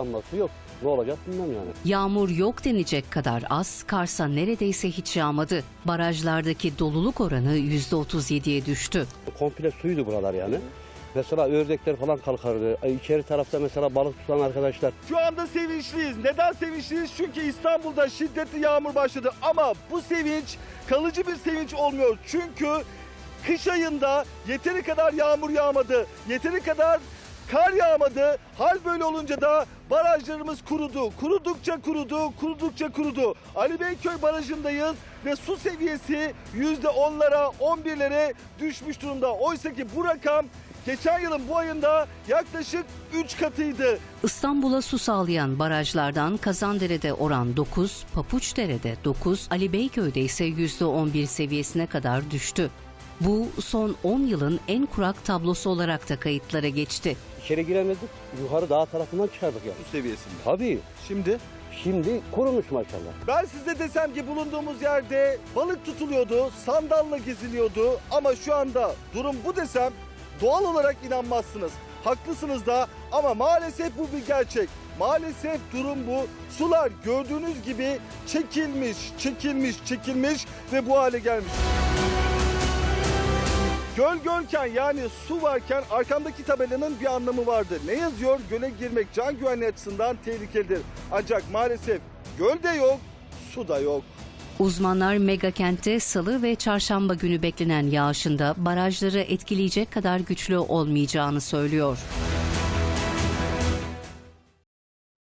damla su yok. Ne olacak bilmem yani. Yağmur yok denecek kadar az, Kars'a neredeyse hiç yağmadı. Barajlardaki doluluk oranı %37'ye düştü. Komple suydu buralar yani. Mesela ördekler falan kalkardı. Ay, İçeri tarafta mesela balık tutan arkadaşlar Şu anda sevinçliyiz. Neden sevinçliyiz? Çünkü İstanbul'da şiddetli yağmur başladı. Ama bu sevinç kalıcı bir sevinç olmuyor. Çünkü kış ayında yeteri kadar yağmur yağmadı. Yeteri kadar kar yağmadı. Hal böyle olunca da barajlarımız kurudu. Kurudukça kurudu, kurudukça kurudu. Ali Beyköy Barajı'ndayız ve su seviyesi %10'lara, 11'lere düşmüş durumda. Oysa ki bu rakam geçen yılın bu ayında yaklaşık 3 katıydı. İstanbul'a su sağlayan barajlardan Kazandere'de oran 9, Papuçdere'de 9, Ali Beyköy'de ise %11 seviyesine kadar düştü. Bu son 10 yılın en kurak tablosu olarak da kayıtlara geçti. içeri giremedik. Yukarı dağ tarafından çıkardık yani. Bu seviyesinde. Tabii. Şimdi Şimdi kurumuş maşallah. ben size desem ki bulunduğumuz yerde balık tutuluyordu, sandalla geziliyordu ama şu anda durum bu desem doğal olarak inanmazsınız. Haklısınız da ama maalesef bu bir gerçek. Maalesef durum bu. Sular gördüğünüz gibi çekilmiş, çekilmiş, çekilmiş ve bu hale gelmiş. Göl gölken yani su varken arkamdaki tabelanın bir anlamı vardı. Ne yazıyor? Göle girmek can güvenliği açısından tehlikelidir. Ancak maalesef göl de yok, su da yok. Uzmanlar mega kentte salı ve çarşamba günü beklenen yağışında barajları etkileyecek kadar güçlü olmayacağını söylüyor.